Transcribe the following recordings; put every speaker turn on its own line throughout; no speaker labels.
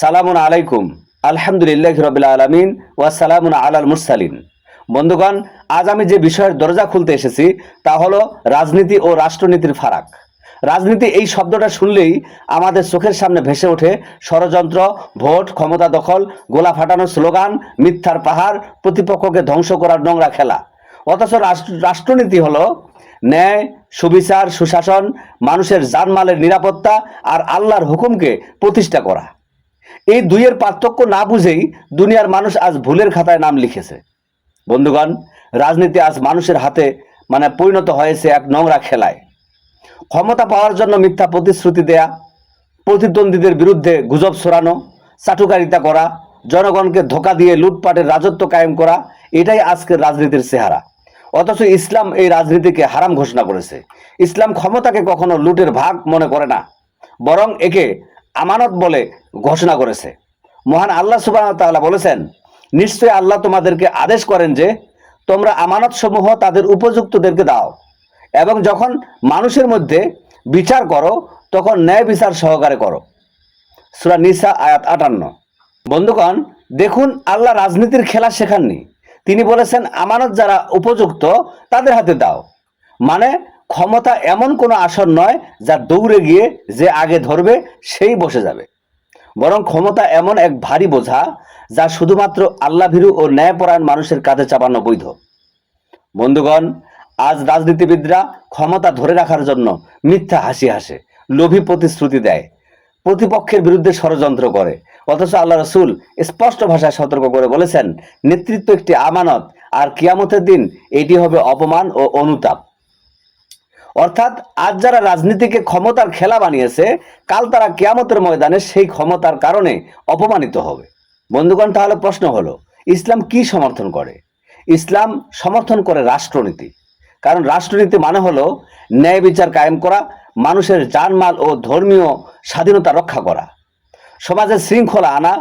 সালামুন আলাইকুম। আলহামদুলিল্লাহ রবিল আলমিন ওয়াসালামুন আলাল মুরসালিন। বন্ধুগণ, আজ আমি যে বিষয়ের দরজা খুলতে এসেছি তা হলো রাজনীতি ও রাষ্ট্রনীতির ফারাক। রাজনীতি এই শব্দটা শুনলেই আমাদের চোখের সামনে ভেসে ওঠে ষড়যন্ত্র, ভোট, ক্ষমতা দখল, গোলা ফাটানোর স্লোগান, মিথ্যার পাহাড়, প্রতিপক্ষকে ধ্বংস করার নোংরা খেলা। অথচ রাষ্ট্র- রাষ্ট্রনীতি হলো ন্যায়, সুবিচার, সুশাসন, মানুষের জানমালের নিরাপত্তা আর আল্লাহর হুকুমকে প্রতিষ্ঠা করা। এই দুইয়ের পার্থক্য না বুঝেই দুনিয়ার মানুষ আজ ভুলের খাতায় নাম লিখেছে। বন্ধুগণ, রাজনীতি আজ মানুষের হাতে মানে পরিণত হয়েছে এক নোংরা খেলায়। ক্ষমতা পাওয়ার জন্য মিথ্যা প্রতিশ্রুতি দেয়া, প্রতিদ্বন্দ্বীদের বিরুদ্ধে গুজব ছড়ানো, চাটুকারিতা করা, জনগণকে ধোকা দিয়ে লুটপাটের রাজত্ব কায়েম করা, এটাই আজকের রাজনীতির চেহারা। অথচ ইসলাম এই রাজনীতিকে হারাম ঘোষণা করেছে। ইসলাম ক্ষমতাকে কখনো লুটের ভাগ মনে করে না। বরং একে আমানত বলে ঘোষণা করেছে। মহান আল্লাহ সুবাহ তাআলা বলেছেন, নিশ্চয়ই আল্লাহ তোমাদেরকে আদেশ করেন যে, তোমরা আমানত সমূহ তাদের উপযুক্তদেরকে দাও এবং যখন মানুষের মধ্যে বিচার করো, তখন ন্যায় বিচার সহকারে করো। সুরা নিসা আয়াত আটান্ন। বন্ধুগণ, দেখুন, আল্লাহ রাজনীতির খেলা শেখাননি। তিনি বলেছেন, আমানত যারা উপযুক্ত, তাদের হাতে দাও। মানে ক্ষমতা এমন কোনো আসন নয় যা দৌড়ে গিয়ে যে আগে ধরবে, সেই বসে যাবে। বরং ক্ষমতা এমন এক ভারী বোঝা যা শুধুমাত্র আল্লাহ ভীরু ও ন্যায়পরায়ণ মানুষের কাঁধে চাপানো বৈধ। বন্ধুগণ, আজ রাজনীতিবিদরা ক্ষমতা ধরে রাখার জন্য মিথ্যা হাসি হাসে, লোভী প্রতিশ্রুতি দেয়, প্রতিপক্ষের বিরুদ্ধে ষড়যন্ত্র করে। অথচ আল্লাহ রসুল স্পষ্ট ভাষায় সতর্ক করে বলেছেন, নেতৃত্ব একটি আমানত, আর কিয়ামতের দিন এটি হবে অপমান ও অনুতাপ। অর্থাৎ আজ যারা রাজনীতিকে ক্ষমতার খেলা বানিয়েছে, কাল তারা কেয়ামতের ময়দানে সেই ক্ষমতার কারণে অপমানিত হবে। বন্ধুগণ, তাহলে প্রশ্ন হলো, ইসলাম কি সমর্থন করে? ইসলাম সমর্থন করে রাষ্ট্রনীতি। কারণ রাষ্ট্রনীতি মানে হলো ন্যায় বিচার কায়েম করা, মানুষের জানমাল ও ধর্মীয় স্বাধীনতা রক্ষা করা সমাজে শৃঙ্খলা আনা,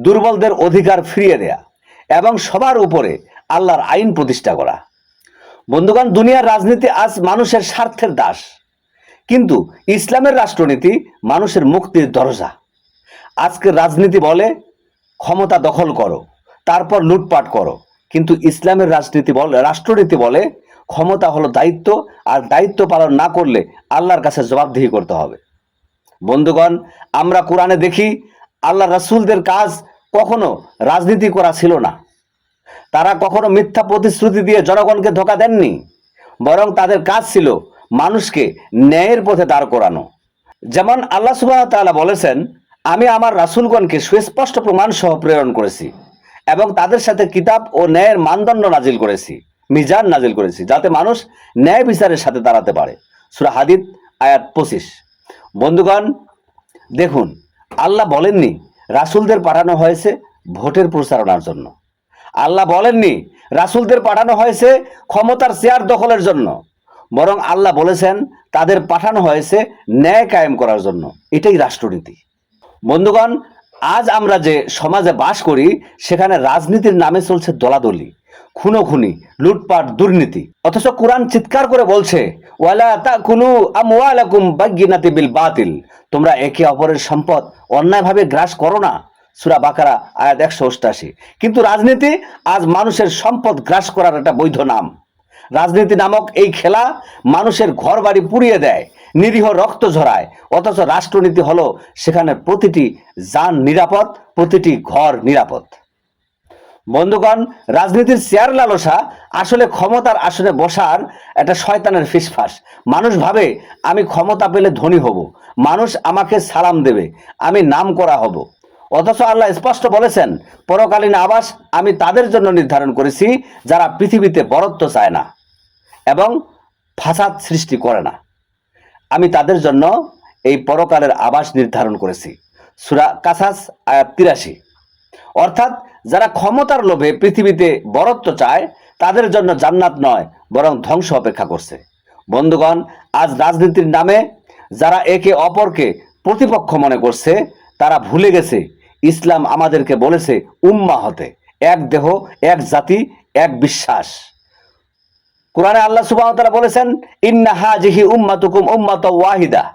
দুর্বলদের অধিকার ফিরিয়ে দেয়া এবং সবার উপরে আল্লাহর আইন প্রতিষ্ঠা করা। বন্ধুগণ, দুনিয়ার রাজনীতি আজ মানুষের স্বার্থের দাস। কিন্তু ইসলামের রাষ্ট্রনীতি মানুষের মুক্তির দরজা। আজকের রাজনীতি বলে, ক্ষমতা দখল করো, তারপর লুটপাট করো। কিন্তু ইসলামের রাজনীতি বলে, রাষ্ট্রনীতি বলে, ক্ষমতা হলো দায়িত্ব, আর দায়িত্ব পালন না করলে আল্লাহর কাছে জবাবদিহি করতে হবে। বন্ধুগণ, আমরা কোরআনে দেখি আল্লাহ রাসূলদের কাজ কখনো রাজনীতি করা ছিল না। তারা কখনো মিথ্যা প্রতিশ্রুতি দিয়ে জনগণকে ধোকা দেননি, বরং তাদের কাজ ছিল মানুষকে ন্যায়ের পথে দাঁড় করানো। যেমন আল্লাহ সুবাহ তাআলা বলেছেন, আমি আমার রাসূলগণকে সুস্পষ্ট প্রমাণ সহ প্রেরণ করেছি এবং তাদের সাথে কিতাব ও ন্যায়ের মানদণ্ড নাজিল করেছি, মিজান নাজিল করেছি, যাতে মানুষ ন্যায় বিচারের সাথে দাঁড়াতে পারে। সুরা হাদিদ, আয়াত পঁচিশ। বন্ধুগণ, দেখুন, আল্লাহ বলেননি, রাসূলদের পাঠানো হয়েছে ভোটের প্রচারণার জন্য। আল্লাহ বলেননি, রাসূলদের পাঠানো হয়েছে ক্ষমতার চেয়ার দখলের জন্য। বরং আল্লাহ বলেছেন, তাদের পাঠানো হয়েছে ন্যায় কায়েম করার জন্য। এটাই রাষ্ট্রনীতি। বন্ধুগণ, আজ আমরা যে সমাজে বাস করি, সেখানে রাজনীতির নামে চলছে দলাদলি, খুনোখুনি, লুটপাট, দুর্নীতি। অথচ কোরআন চিৎকার করে বলছে, ওয়ালা বাগিনাতি বিল বাতিল। তোমরা একে অপরের সম্পদ অন্যায়ভাবে গ্রাস করো না। সুরা বাকারা, আয়াত একশো অষ্টাশি। কিন্তু রাজনীতি আজ মানুষের সম্পদ গ্রাস করার একটা বৈধ নাম। রাজনীতি নামক এই খেলা মানুষের ঘর বাড়ি পুড়িয়ে দেয়, নিরীহ রক্ত ঝরায়। অথচ রাষ্ট্রনীতি হলো সেখানে প্রতিটি যান নিরাপদ, প্রতিটি ঘর নিরাপদ। বন্ধুগণ, রাজনীতির চেয়ার লালসা আসলে ক্ষমতার আসনে বসার একটা শয়তানের ফিসফাস। মানুষ ভাবে, আমি ক্ষমতা পেলে ধনী হব। মানুষ আমাকে সালাম দেবে। আমি নাম করা হব। অথচ আল্লাহ স্পষ্ট বলেছেন, পরকালীন আবাস আমি তাদের জন্য নির্ধারণ করেছি, যারা পৃথিবীতে বরত্ব চায় না এবং ফাসাদ সৃষ্টি করে না। আমি তাদের জন্য এই পরকালের আবাস নির্ধারণ করেছি। সুরা কাসাস, আয়াত তিরাশি। অর্থাৎ যারা ক্ষমতার লোভে পৃথিবীতে বরত্ব চায়, তাদের জন্য জান্নাত নয়, বরং ধ্বংস অপেক্ষা করছে। বন্ধুগণ, আজ রাজনীতির নামে যারা একে অপরকে প্রতিপক্ষ মনে করছে, তারা ভুলে গেছে ইসলাম আমাদেরকে বলেছে, উম্মা হতে। এক দেহ, এক জাতি, এক বিশ্বাস। কোরআনে আল্লাহ ওয়া তাআলা বলেছেন, ইন্না হাজিহি উম্মাতুকুম উম্মাতাও ওয়াহিদা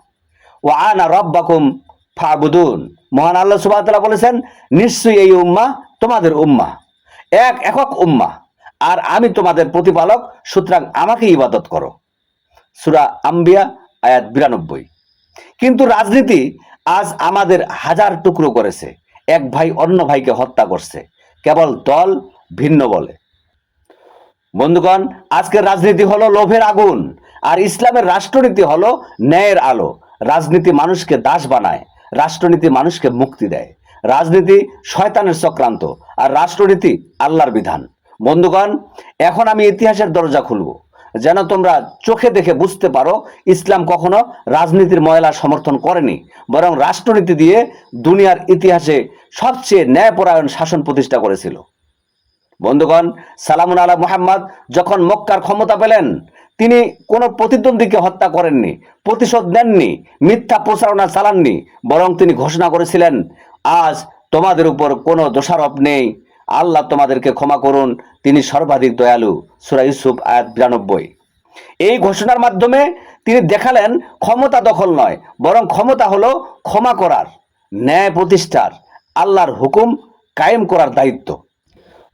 ওয়া আনা রাব্বাকুম ফাবুদুন। মহান আল্লাহ সুবাহতাল্লাহ বলেছেন, নিশ্চয়ই এই উম্মা তোমাদের উম্মা। এক একক উম্মা। আর আমি তোমাদের প্রতিপালক, সুতরাং আমাকে ইবাদত করো। সুরা আম্বিয়া, আয়াত বিরানব্বই। কিন্তু রাজনীতি আজ আমাদের হাজার টুকরো করেছে। এক ভাই অন্য ভাইকে হত্যা করছে। কেবল দল ভিন্ন বলে। বন্ধুগণ, আজকের রাজনীতি হলো লোভের আগুন, আর ইসলামের রাষ্ট্রনীতি হলো ন্যায়ের আলো। রাজনীতি মানুষকে দাস বানায়, রাষ্ট্রনীতি মানুষকে মুক্তি দেয়। রাজনীতি শয়তানের চক্রান্ত, আর রাষ্ট্রনীতি আল্লাহর বিধান। বন্ধুগণ, এখন আমি ইতিহাসের দরজা খুলব। যেন তোমরা চোখে দেখে বুঝতে পারো, ইসলাম কখনো রাজনীতির ময়লা সমর্থন করেনি, বরং রাষ্ট্রনীতি দিয়ে দুনিয়ার ইতিহাসে সবচেয়ে ন্যায়পরায়ণ শাসন প্রতিষ্ঠা করেছিল। বন্ধুগণ, সালামুন আলা মুহাম্মদ, যখন মক্কার ক্ষমতা পেলেন, তিনি কোনো প্রতিদ্বন্দ্বীকে হত্যা করেননি, প্রতিশোধ নেননি, মিথ্যা প্রচারণা চালাননি, বরং তিনি ঘোষণা করেছিলেন, আজ তোমাদের উপর কোনো দোষারোপ নেই। আল্লাহ তোমাদেরকে ক্ষমা করুন, তিনি সর্বাধিক দয়ালু। সুরা ইউসুফ, আয়াত বিরানব্বই। এই ঘোষণার মাধ্যমে তিনি দেখালেন ক্ষমতা দখল নয়, বরং ক্ষমতা হলো ক্ষমা করার, ন্যায় প্রতিষ্ঠার, আল্লাহর হুকুম কায়েম করার দায়িত্ব।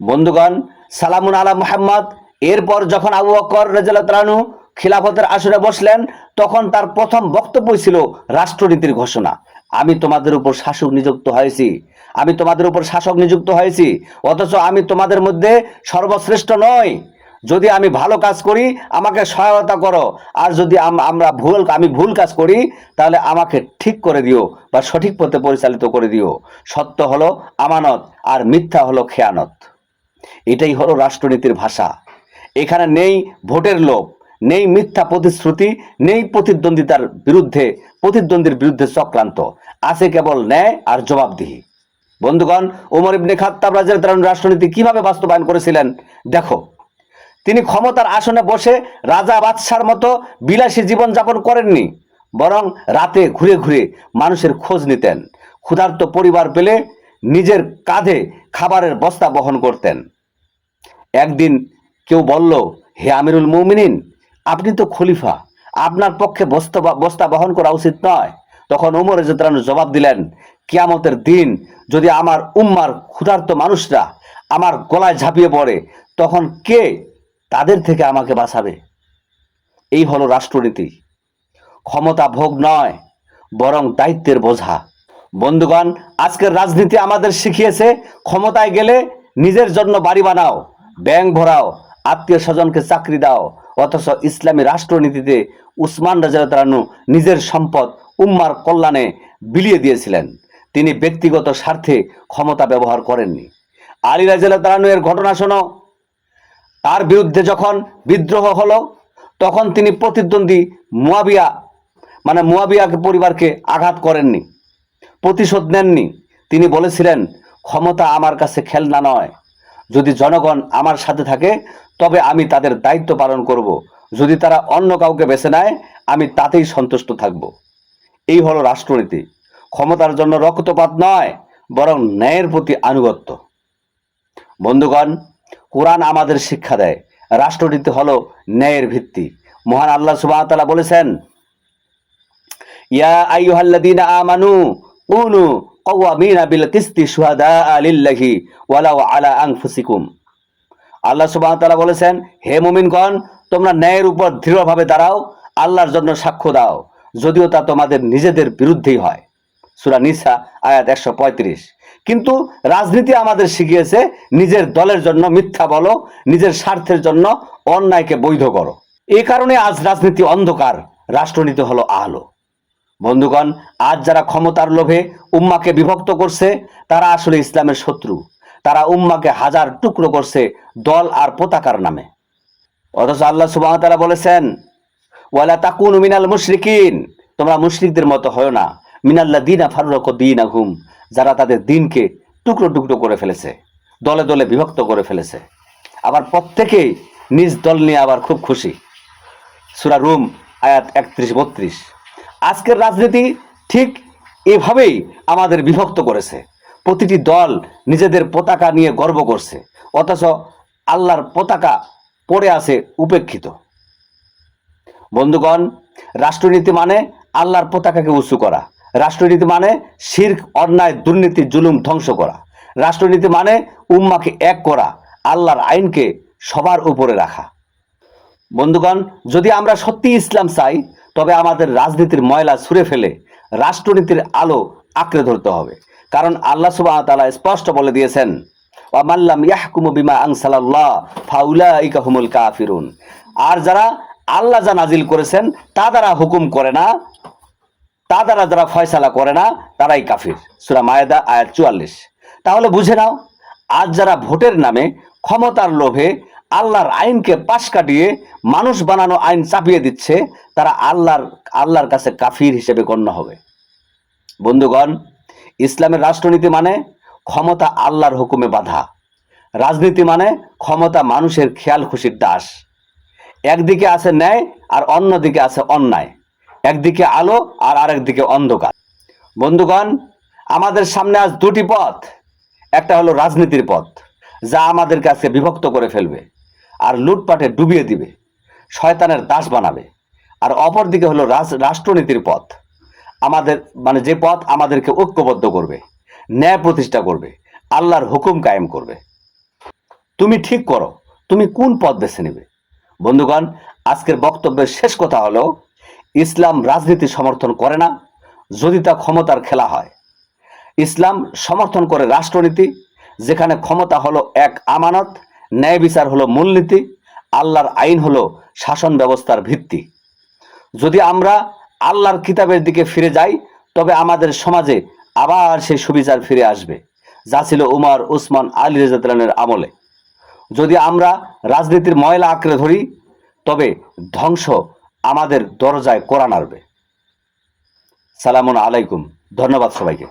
বন্ধুগণ, সালামুন আলা মুহাম্মদ। এরপর যখন আবু বকর রাজু খিলাফতের আসরে বসলেন, তখন তার প্রথম বক্তব্য ছিল রাষ্ট্রনীতির ঘোষণা। আমি তোমাদের উপর শাসক নিযুক্ত হয়েছি। আমি তোমাদের উপর শাসক নিযুক্ত হয়েছি। অথচ আমি তোমাদের মধ্যে সর্বশ্রেষ্ঠ নই। যদি আমি ভালো কাজ করি, আমাকে সহায়তা করো। আর যদি আম- আমরা ভুল আমি ভুল কাজ করি, তাহলে আমাকে ঠিক করে দিও বা সঠিক পথে পরিচালিত করে দিও। সত্য হলো আমানত আর মিথ্যা হলো খেয়ানত। এটাই হলো রাষ্ট্রনীতির ভাষা। এখানে নেই ভোটের লোভ, নেই মিথ্যা প্রতিশ্রুতি, নেই প্রতিদ্বন্দ্বিতার বিরুদ্ধে প্রতিদ্বন্দ্বীর বিরুদ্ধে চক্রান্ত। আছে কেবল ন্যায় আর জবাবদিহি। বন্ধুগণ, ওমর ইবনে খাত্তাব রাজের রাষ্ট্রনীতি কীভাবে বাস্তবায়ন করেছিলেন? দেখো। তিনি ক্ষমতার আসনে বসে রাজা বাদশার মতো বিলাসী জীবন যাপন করেননি, বরং রাতে ঘুরে ঘুরে মানুষের খোঁজ নিতেন। ক্ষুধার্ত পরিবার পেলে নিজের কাঁধে খাবারের বস্তা বহন করতেন। একদিন কেউ বলল, হে আমিরুল মৌমিনিন, আপনি তো খলিফা। আপনার পক্ষে বস্তা বস্তা বহন করা উচিত নয়। তখন উমর জেতরান জবাব দিলেন, কিয়ামতের দিন যদি আমার উম্মার ক্ষুধার্ত মানুষরা আমার গলায় ঝাঁপিয়ে পড়ে, তখন কে তাদের থেকে আমাকে বাঁচাবে? এই হলো রাষ্ট্রনীতি। ক্ষমতা ভোগ নয়, বরং দায়িত্বের বোঝা। বন্ধুগণ, আজকের রাজনীতি আমাদের শিখিয়েছে, ক্ষমতায় গেলে নিজের জন্য বাড়ি বানাও, ব্যাংক ভরাও, আত্মীয় স্বজনকে চাকরি দাও অথচ ইসলামী রাষ্ট্রনীতিতে উসমান রাজাতারানু নিজের সম্পদ উম্মার কল্যাণে বিলিয়ে দিয়েছিলেন। তিনি ব্যক্তিগত স্বার্থে ক্ষমতা ব্যবহার করেননি। আলী রাজাতারানু এর ঘটনা শোনো। তার বিরুদ্ধে যখন বিদ্রোহ হলো, তখন তিনি প্রতিদ্বন্দ্বী মুয়াবিয়া মানে মুয়াবিয়া পরিবারকে আঘাত করেননি, প্রতিশোধ নেননি। তিনি বলেছিলেন, ক্ষমতা আমার কাছে খেলনা নয়। যদি জনগণ আমার সাথে থাকে, তবে আমি তাদের দায়িত্ব পালন করব। যদি তারা অন্য কাউকে বেছে নেয়, আমি তাতেই সন্তুষ্ট থাকব। এই হলো রাষ্ট্রনীতি। ক্ষমতার জন্য রক্তপাত নয়, বরং ন্যায়ের প্রতি আনুগত্য। বন্ধুগণ, কোরআন আমাদের শিক্ষা দেয়। রাষ্ট্রনীতি হলো ন্যায়ের ভিত্তি। মহান আল্লাহ সুবাহ তাআলা বলেছেন, ইয়া আইয়ুহাল্লাযীনা আমানু কুনু বিল কিসতি শুহাদা লিল্লাহি ওয়ালাউ আলা আল্লাহ বলেছেন, হে মুমিনগণ, তোমরা ন্যায়ের উপর দৃঢ়ভাবে দাঁড়াও, আল্লাহর জন্য সাক্ষ্য দাও, যদিও তা তোমাদের নিজেদের বিরুদ্ধেই হয়। সুরা নিসা, আয়াত একশো পঁয়ত্রিশ। কিন্তু রাজনীতি আমাদের শিখিয়েছে, নিজের দলের জন্য মিথ্যা বলো, নিজের স্বার্থের জন্য অন্যায়কে বৈধ করো। এই কারণে আজ রাজনীতি অন্ধকার, রাষ্ট্রনীতি হলো আলো। বন্ধুগণ, আজ যারা ক্ষমতার লোভে উম্মাকে বিভক্ত করছে, তারা আসলে ইসলামের শত্রু। তারা উম্মাকে হাজার টুকরো করছে দল আর পতাকার নামে। অথচ আল্লাহ সুবাহ তারা বলেছেন, ওয়ালা তাকুন মিনাল মুশরিকিন। তোমরা মুশরিকদের মতো হয় না। মিনাল্লা দিনা ফারুক দিন আহুম যারা তাদের দিনকে টুকরো টুকরো করে ফেলেছে, দলে দলে বিভক্ত করে ফেলেছে। আবার প্রত্যেকেই নিজ দল নিয়ে আবার খুব খুশি। সুরা রুম, আয়াত একত্রিশ বত্রিশ। আজকের রাজনীতি ঠিক এভাবেই আমাদের বিভক্ত করেছে। প্রতিটি দল নিজেদের পতাকা নিয়ে গর্ব করছে, অথচ আল্লাহর পতাকা পড়ে আছে উপেক্ষিত। বন্ধুগণ, রাষ্ট্রনীতি মানে আল্লাহর পতাকাকে উঁচু করা। রাষ্ট্রনীতি মানে শির্ক, অন্যায়, দুর্নীতি, জুলুম ধ্বংস করা। রাষ্ট্রনীতি মানে উম্মাকে এক করা, আল্লাহর আইনকে সবার উপরে রাখা। বন্ধুগণ, যদি আমরা সত্যি ইসলাম চাই, তবে আমাদের রাজনীতির ময়লা ছুঁড়ে ফেলে রাষ্ট্রনীতির আলো আঁকড়ে ধরতে হবে। কারণ আল্লাহ সুবাহ তাআলা স্পষ্ট বলে দিয়েছেন ওয়ামাল্লাম ইয়াহকুমু বিমা আনসালাল্লাহ, ফাউলাইকা হুমুল কাফিরুন। আর যারা আল্লাহ যা নাজিল করেছেন, তা দ্বারা হুকুম করে না, তা দ্বারা যারা ফয়সালা করে না, তারাই কাফির। সুরা মায়েদা, আয়াত চুয়াল্লিশ। তাহলে বুঝে নাও, আজ যারা ভোটের নামে ক্ষমতার লোভে আল্লাহর আইনকে পাশ কাটিয়ে মানুষ বানানো আইন চাপিয়ে দিচ্ছে, তারা আল্লাহর আল্লাহর কাছে কাফির হিসেবে গণ্য হবে। বন্ধুগণ, ইসলামের রাষ্ট্রনীতি মানে ক্ষমতা আল্লাহর হুকুমে বাধা। রাজনীতি মানে ক্ষমতা মানুষের খেয়াল খুশির দাস। একদিকে আছে ন্যায় আর অন্যদিকে আছে অন্যায়। একদিকে আলো আর আরেকদিকে অন্ধকার। বন্ধুগণ, আমাদের সামনে আজ দুটি পথ। একটা হলো রাজনীতির পথ, যা আমাদের কাছে বিভক্ত করে ফেলবে। আর লুটপাটে ডুবিয়ে দিবে। শয়তানের দাস বানাবে। আর অপরদিকে হলো রাষ্ট্রনীতির পথ। আমাদের মানে যে পথ আমাদেরকে ঐক্যবদ্ধ করবে, ন্যায় প্রতিষ্ঠা করবে, আল্লাহর হুকুম কায়েম করবে। তুমি ঠিক করো, তুমি কোন পথ বেছে নেবে? বন্ধুগণ, আজকের বক্তব্যের শেষ কথা হলো, ইসলাম রাজনীতি সমর্থন করে না, যদি তা ক্ষমতার খেলা হয়। ইসলাম সমর্থন করে রাষ্ট্রনীতি, যেখানে ক্ষমতা হলো এক আমানত ন্যায় বিচার হলো মূলনীতি, আল্লাহর আইন হলো শাসন ব্যবস্থার ভিত্তি। যদি আমরা আল্লাহর কিতাবের দিকে ফিরে যাই, তবে আমাদের সমাজে আবার সেই সুবিচার ফিরে আসবে, যা ছিল উমার, উসমান, আলী রেজাতলানের আমলে। যদি আমরা রাজনীতির ময়লা আঁকড়ে ধরি, তবে ধ্বংস আমাদের দরজায় কোরআন আসবে সালামুন আলাইকুম, ধন্যবাদ সবাইকে।